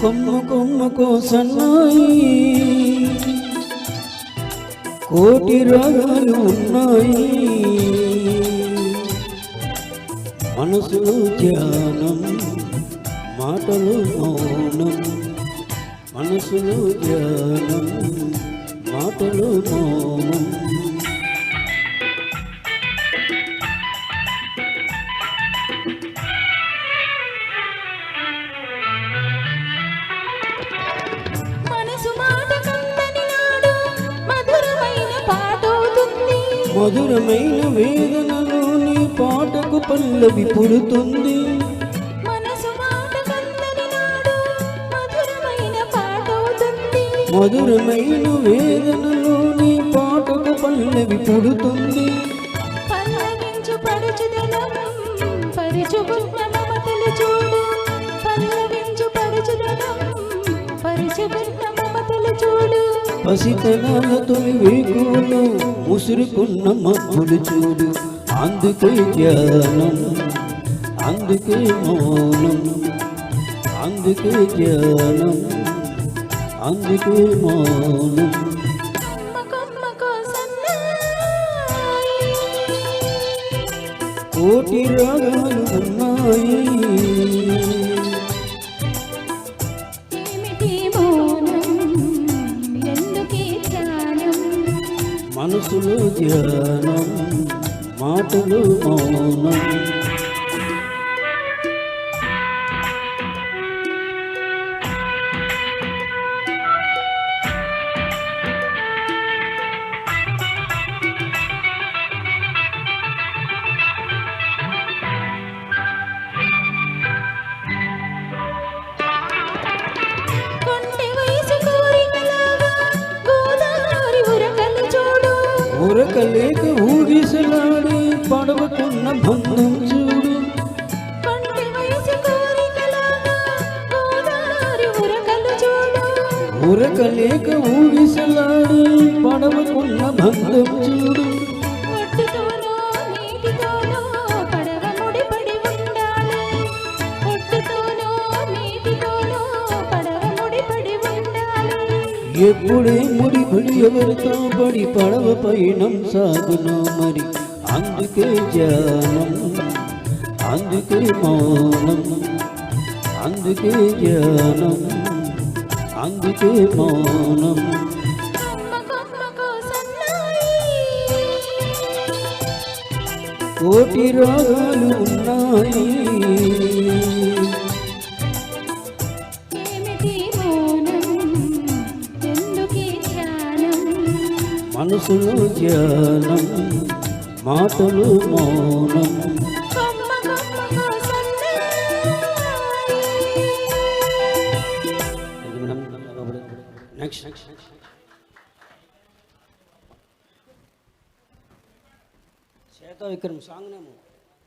కొమ్మ కొమ్మకు సన్నాయి కోటి రాగాలు ఉన్నాయి. మనసులో ధ్యానం మాటలు మౌనం మనసులో ధ్యానం. మధురమైన వేదనలోని పాటకు పల్లవి పుడుతుంది. మధురమైన మధురమైన వేదనలోని పాటకు పల్లవి పుడుతుంది. పసితనాల తొలి వేకువలో ముసురుకున్న మబ్బులు చూడు. అందుకే జ్ఞానం అందుకే మౌనం అందుకే జ్ఞానం అందుకే మౌనం. కోటి రాగాలు ఉన్నాయి. మనసులో ధ్యానం మాటలు మౌనం. ఉరకలేక ఊగిసలాడి పడవకున్న బంధం చూడు. ఉరకలేక ఊగిసలాడి పడవకున్న బంధం చూడు. ఎప్పుడే ముడిపడి ఎవరితో పడి పడవ పయనం సాగును మరి. అందుకే జానం అందుకే మౌనం అందుకే ధ్యానం అందుకే మౌనం. కోటి రాగాలు ఉన్నాయి. మనసులో ధ్యానం మాటలు మౌనం. నెక్స్ట్ చేత విక్రమ్ సాంగ్ నేమో.